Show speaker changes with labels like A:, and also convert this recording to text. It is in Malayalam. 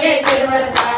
A: അല്ലേ തിരുവനന്തപുരം